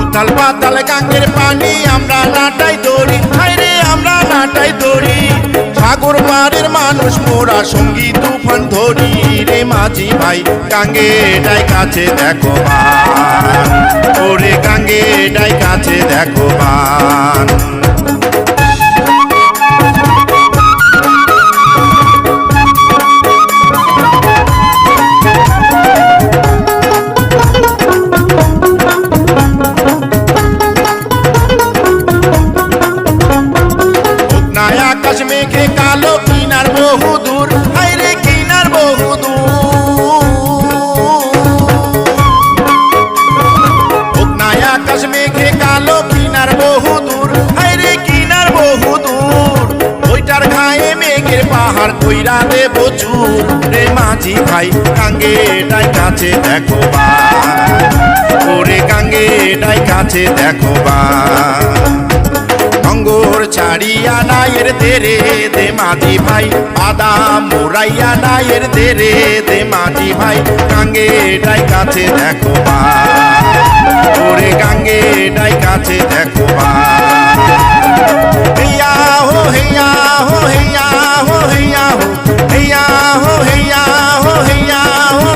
উতাল পাতাল গাঙ্গের পানি, আমরা নাটাই দড়ি। হাইরে আমরা নাটাই দড়ি। সাগর পাড়ের মানুষ মোরা সঙ্গী তুফান ধরি। রে মাঝি ভাই কাঙ্গে কাছে দেখো ওরে গাঙ্গে মেঘে কালো কিনার বহু দূর। হাইরে কিনার বহু দূর। ওইটার ঘায়ে মেঘের পাহাড় কইরা দে প্রচুর রে মাঝি ভাই গাঙ্গে ডাই কাছে দেখো বা। ওরে গাঙ্গে ডাই কাছে দেখো বা। ছাড়িয়া দেরে দে মাঝি ভাই আদাম মোরাইয়া নায়ের দেরে দে মাঝি ভাই, কাঙ্গে ডাই কাছে দেখো বা। গাঙ্গে ডাই কাছে দেখো হিয়া হো হিয়া হো হিয়া